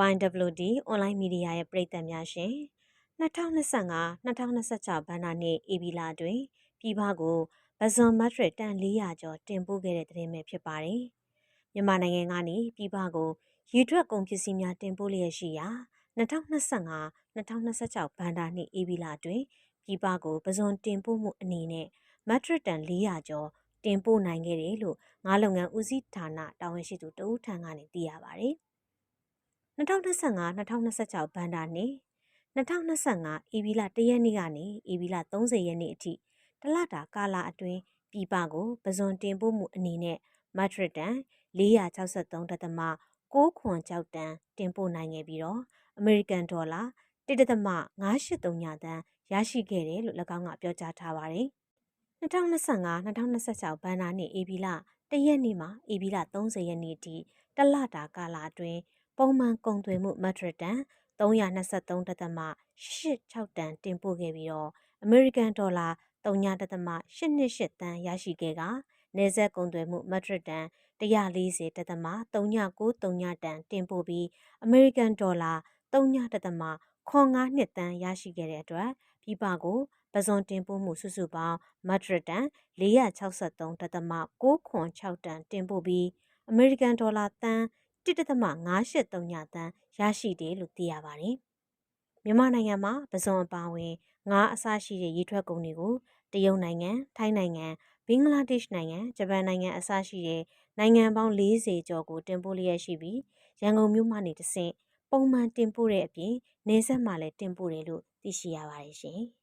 YWD အွန်လိုင်းမီဒီယာရဲ့ပရိသတ်များရှင်2025-2026ဘဏ္ဍာနှစ်ဧပြီလတွင်ပြည်ပကိုဗဇွန်မက်ထရစ်တန်400ကျော်တင်ပို့ခဲ့တဲ့သတင်းပဲဖြစ်ပါတယ်။မြန်မာနိုင်ငံကနေပြည်ပကိုရည်ထွက်ကုန်ပစ္စည်းများတင်ပို့လျက်ရှိရာ2025-2026ဘဏ္ဍာနှစ်ဧပြီလတွင်ပြည်ပကိုဗဇွန်တင်ပို့မှုအနေနဲ့မက်ထရစ်တန်400ကျော်တင်ပို့နိုင်ခဲ့တယ်လို့ငါးလုပ်ငန်းဦးစီးဌာနတာဝန်ရှိသူတဦးထံကနေသိရပါတယ်။ 2025-2026ဘဏ္ဍာနှစ်2025ဧပြီလ1ရက်နေ့ကနေဧပြီလ30ရက်နေ့အထိတလတာကာလအတွင်းပြည်ပကိုပဇွန်တင်ပို့မှုအနေနဲ့မက်ထရစ်တန်463.6ခွန်ကြောက်တန်တင်ပို့နိုင်ခဲ့ပြီးတော့အမေရိကန်ဒေါ်လာ1.583ညတန်ရရှိခဲ့တယ်လို့၎င်းကပြောကြားထားပါတယ်။2025-2026ဘဏ္ဍာနှစ်ဧပြီလ1ရက်နေ့မှဧပြီလ30ရက်နေ့ထိတလတာကာလအတွင်း ပုံမှန်ကုန်သွယ်မှုမက်ထရစ်တန်323.86တန်တင်ပို့ခဲ့ပြီးတော့အမေရိကန်ဒေါ်လာ3.828တန်ရရှိခဲ့ကနေဆက်ကုန်သွယ်မှုမက်ထရစ်တန်140.3993တန်တင်ပို့ပြီးအမေရိကန်ဒေါ်လာ3.95တန်ရရှိခဲ့တဲ့အတွက်ပြည်ပကိုပဇွန်တင်ပို့မှုစုစုပေါင်းမက်ထရစ်တန်463.6တန်တင်ပို့ပြီးအမေရိကန်ဒေါ်လာတန် 1.583ညတန်းရရှိတယ်လို့သိရပါတယ်။မြန်မာနိုင်ငံမှာပဇွန်အပါဝင်ငါးအစရှိတဲ့ရေထွက်ကုန်တွေကိုတရုတ်နိုင်ငံ၊ထိုင်းနိုင်ငံ၊ဘင်္ဂလားဒေ့ရှ်နိုင်ငံ၊ဂျပန်နိုင်ငံအစရှိတဲ့နိုင်ငံပေါင်း40ကျော်ကိုတင်ပို့လျက်ရှိပြီးရန်ကုန်မြို့မှနေတဆင့်ပုံမှန်တင်ပို့တဲ့အပြင်နေဆက်မှလည်းတင်ပို့တယ်လို့သိရှိရပါတယ်ရှင်။